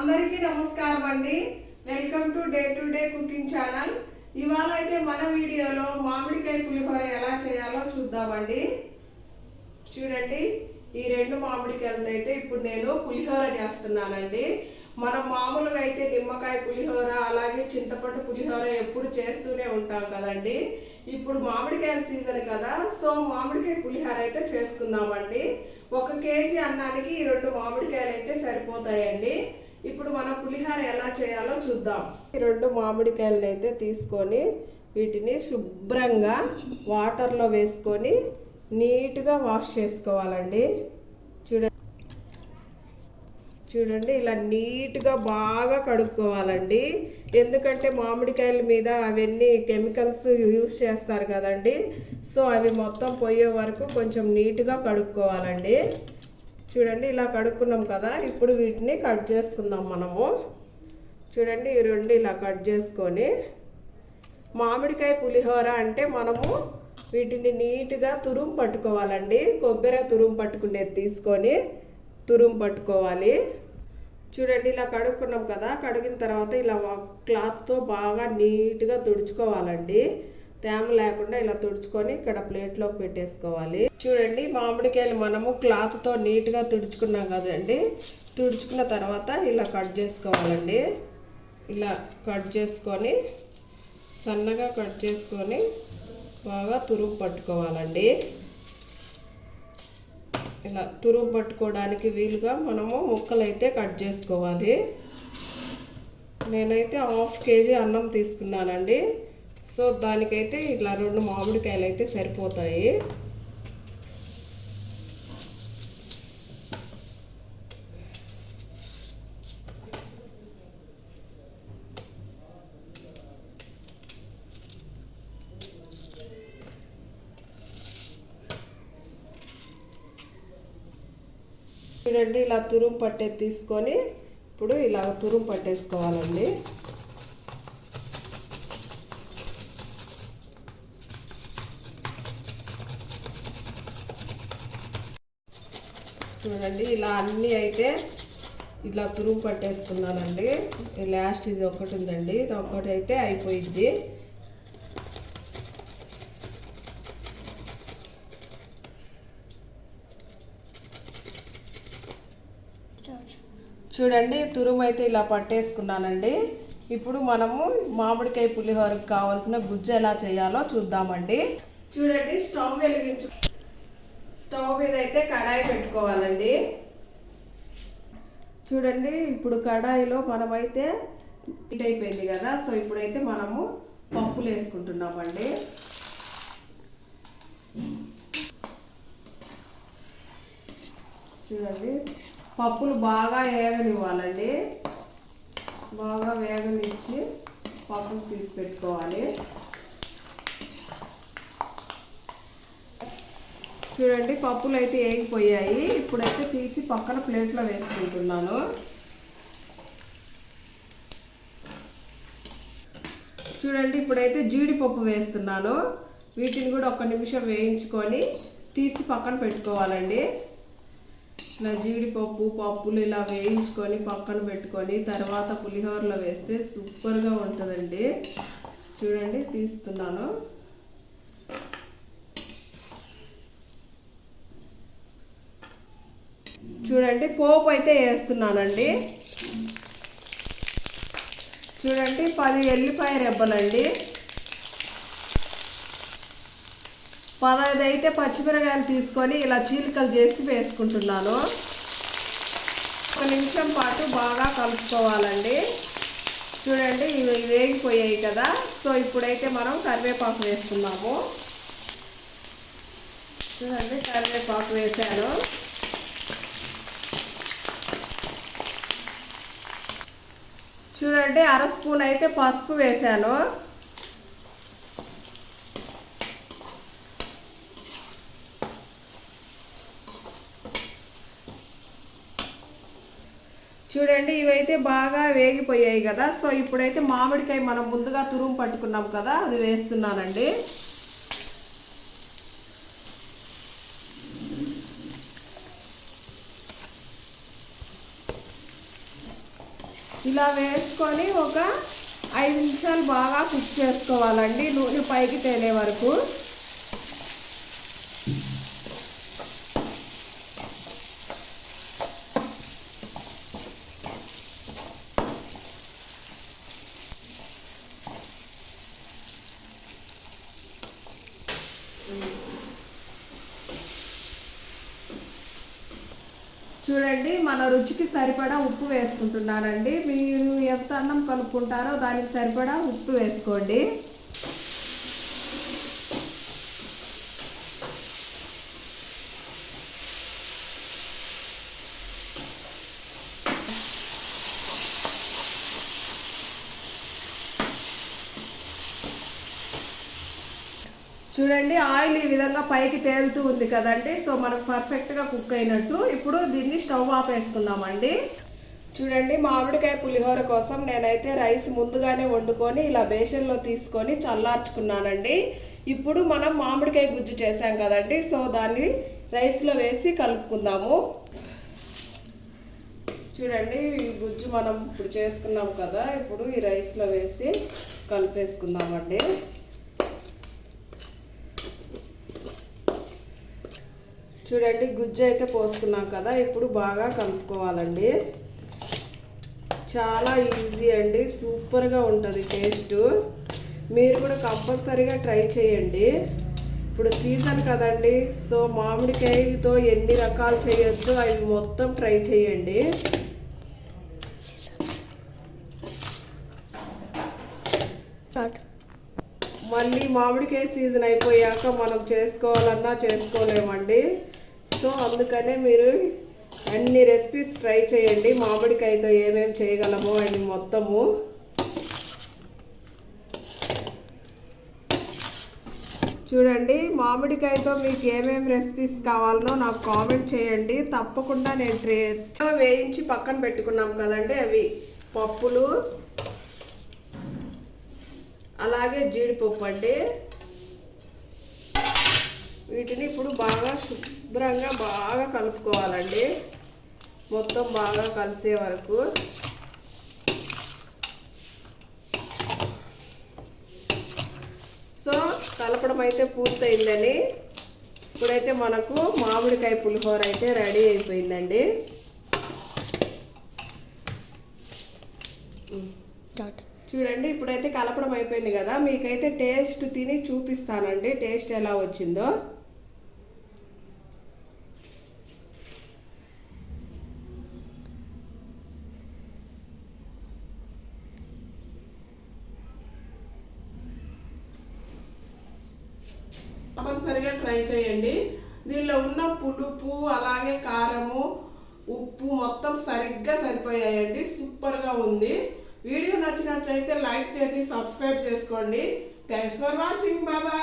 అందరికీ నమస్కారం అండి. Welcome to day to day cooking channel ఇవాళ అయితే మన వీడియోలో మామిడికాయ పులిహోర ఎలా చేయాలో చూద్దామండి. చూడండి ఈ రెండు మామిడికాయలతో అయితే ఇప్పుడు నేను పులిహోర చేస్తున్నానండి. మనం మామూలుగా అయితే నిమ్మకాయ పులిహోర అలాగే చింతపండు పులిహోర ఎప్పుడు చేస్తూనే ఉంటాం కదండి. ఇప్పుడు మామిడికాయల సీజన్ కదా సో మామిడికాయ పులిహోర అయితే చేసుకుందామండి. ఒక కేజీ అన్నానికి ఈ రెండు మామిడికాయలు అయితే సరిపోతాయండి. ఇప్పుడు మనం పులిహోర ఎలా చేయాలో చూద్దాం. ఈ రెండు మామిడికాయలను అయితే తీసుకొని వీటిని శుభ్రంగా వాటర్లో వేసుకొని నీట్గా వాష్ చేసుకోవాలండి. చూడండి. చూడండి ఇలా నీట్గా బాగా కడుక్కోవాలండి. ఎందుకంటే మామిడికాయల మీద అవన్నీ కెమికల్స్ యూస్ చేస్తారు కదండి. సో అవి మొత్తం పోయే వరకు కొంచెం నీట్గా కడుక్కోవాలండి. చూడండి ఇలా కడుక్కున్నాం కదా ఇప్పుడు వీటిని కట్ చేసుకుందాం మనము. చూడండి ఈ రెండు ఇలా కట్ చేసుకొని. మామిడికాయ పులిహోర అంటే మనము వీటిని నీట్గా తురుము పట్టుకోవాలండి. కొబ్బరి తురుము పట్టుకునేది తీసుకొని తురుము పట్టుకోవాలి. చూడండి ఇలా కడుక్కున్నాం కదా కడిగిన తర్వాత ఇలా క్లాత్తో బాగా నీట్గా తుడుచుకోవాలండి. తేమ లేకుండా ఇలా తుడుచుకొని ఇక్కడ ప్లేట్లో పెట్టేసుకోవాలి. చూడండి మామిడికాయలు మనము క్లాత్తో నీట్గా తుడుచుకున్నాం కదండి. తుడుచుకున్న తర్వాత ఇలా కట్ చేసుకోవాలండి. ఇలా కట్ చేసుకొని సన్నగా కట్ చేసుకొని బాగా తురుగు పట్టుకోవాలండి. ఇలా తురుగు పట్టుకోవడానికి వీలుగా మనము ముక్కలు అయితే కట్ చేసుకోవాలి. నేనైతే హాఫ్ కేజీ అన్నం తీసుకున్నానండి. సో దానికైతే ఇట్లా రెండు మామిడికాయలు అయితే సరిపోతాయి. చూడండి ఇలా తురుము పట్టేది తీసుకొని ఇప్పుడు ఇలా తురుము పట్టేసుకోవాలండి. చూడండి ఇలా అన్నీ అయితే ఇట్లా తురుము పట్టేసుకున్నానండి. లాస్ట్ ఇది ఒకటి ఉందండి. ఇది ఒకటి అయితే అయిపోయింది. చూడండి తురుము అయితే ఇలా పట్టేసుకున్నానండి. ఇప్పుడు మనము మామిడికాయ పులిహోరకు కావాల్సిన గుజ్జు ఎలా చేయాలో చూద్దామండి. చూడండి స్టవ్ వెలిగించు స్టవ్ మీద అయితే కడాయి పెట్టుకోవాలండి. చూడండి ఇప్పుడు కడాయిలో మనమైతే హీట్ అయిపోయింది కదా సో ఇప్పుడైతే మనము పప్పులు వేసుకుంటున్నామండి. చూడండి పప్పులు బాగా వేగనివ్వాలండి. బాగా వేగనిచ్చి పప్పులు తీసి పెట్టుకోవాలి. చూడండి పప్పులు అయితే వేగిపోయాయి ఇప్పుడైతే తీసి పక్కన ప్లేట్లో వేసుకుంటున్నాను. చూడండి ఇప్పుడైతే జీడిపప్పు వేస్తున్నాను. వీటిని కూడా ఒక నిమిషం వేయించుకొని తీసి పక్కన పెట్టుకోవాలండి. నా జీడిపప్పు పప్పులు ఇలా వేయించుకొని పక్కన పెట్టుకొని తర్వాత పులిహోరలో వేస్తే సూపర్గా ఉంటుందండి. చూడండి తీస్తున్నాను. చూడండి పోపు అయితే వేస్తున్నానండి. చూడండి పది ఎల్లిపాయ రెబ్బలండి. పదహైదు అయితే పచ్చిమిరకాయలు తీసుకొని ఇలా చీలికలు చేసి వేసుకుంటున్నాను. ఒక నిమిషం పాటు బాగా కలుపుకోవాలండి. చూడండి ఇవి వేగిపోయాయి కదా. సో ఇప్పుడైతే మనం కరివేపాకు వేసుకున్నాము చూడండి కరివేపాకు వేసాను చూడండి అర స్పూన్ అయితే పసుపు వేశాను. చూడండి ఇవైతే బాగా వేగిపోయాయి కదా. సో ఇప్పుడైతే మామిడికాయ మనం ముందుగా తురుము పట్టుకున్నాం కదా అది వేస్తున్నానండి. ఇలా వేసుకొని ఒక ఐదు నిమిషాలు బాగా కుక్ చేసుకోవాలండి. నూనె పైకి తేలే వరకు. చూడండి మన రుచికి సరిపడా ఉప్పు వేసుకుంటున్నానండి. మీరు ఎంత అన్నం కలుపుకుంటారో దానికి సరిపడా ఉప్పు వేసుకోండి. చూడండి ఆయిల్ ఈ విధంగా పైకి తేలుతూ ఉంది కదండి. సో మనకు పర్ఫెక్ట్గా కుక్ అయినట్టు ఇప్పుడు దీన్ని స్టవ్ ఆఫ్ వేసుకుందామండి చూడండి మామిడికాయ పులిహోర కోసం నేనైతే రైస్ ముందుగానే వండుకొని ఇలా బేషన్లో తీసుకొని చల్లార్చుకున్నానండి. ఇప్పుడు మనం మామిడికాయ గుజ్జు చేసాం కదండి. సో దాన్ని రైస్లో వేసి కలుపుకుందాము. చూడండి ఈ గుజ్జు మనం ఇప్పుడు చేసుకున్నాం కదా. ఇప్పుడు ఈ రైస్లో వేసి కలిపేసుకుందామండి. చూడండి గుజ్జు అయితే పోసుకున్నాం కదా ఇప్పుడు బాగా కలుపుకోవాలండి. చాలా ఈజీ అండి సూపర్గా ఉంటుంది టేస్ట్. మీరు కూడా కంపల్సరీగా ట్రై చేయండి. ఇప్పుడు సీజన్ కదండి సో మామిడికాయతో ఎన్ని రకాలు చేయొచ్చు అవి మొత్తం ట్రై చేయండి. మళ్ళీ మామిడికాయ సీజన్ అయిపోయాక మనం చేసుకోవాలన్నా చేసుకోలేమండి. సో అందుకనే మీరు అన్ని రెసిపీస్ ట్రై చేయండి. మామిడికాయతో ఏమేమి చేయగలమో అని మొత్తము. చూడండి మామిడికాయతో మీకు ఏమేమి రెసిపీస్ కావాలనో నాకు కామెంట్ చేయండి. తప్పకుండా నేను ట్రే వేయించి పక్కన పెట్టుకున్నాం కదండి అవి. పప్పులు అలాగే జీడిపప్పు అండి. వీటిని ఇప్పుడు బాగా శుభ్రంగా బాగా కలుపుకోవాలండి. మొత్తం బాగా కలిసే వరకు. సో కలపడం అయితే పూర్తయిందని. ఇప్పుడైతే మనకు మామిడికాయ పులిహోర అయితే రెడీ అయిపోయిందండి. చూడండి ఇప్పుడైతే కలపడం అయిపోయింది కదా. మీకైతే టేస్ట్ తిని చూపిస్తానండి టేస్ట్ ఎలా వచ్చిందో. తప్పనిసరిగా ట్రై చేయండి. దీనిలో ఉన్న పులుపు అలాగే కారము ఉప్పు మొత్తం సరిగ్గా సరిపోయాయండి. సూపర్గా ఉంది. వీడియో నచ్చినట్లయితే లైక్ చేసి సబ్స్క్రైబ్ చేసుకోండి. థ్యాంక్స్ ఫర్ వాచింగ్ బాబాయ్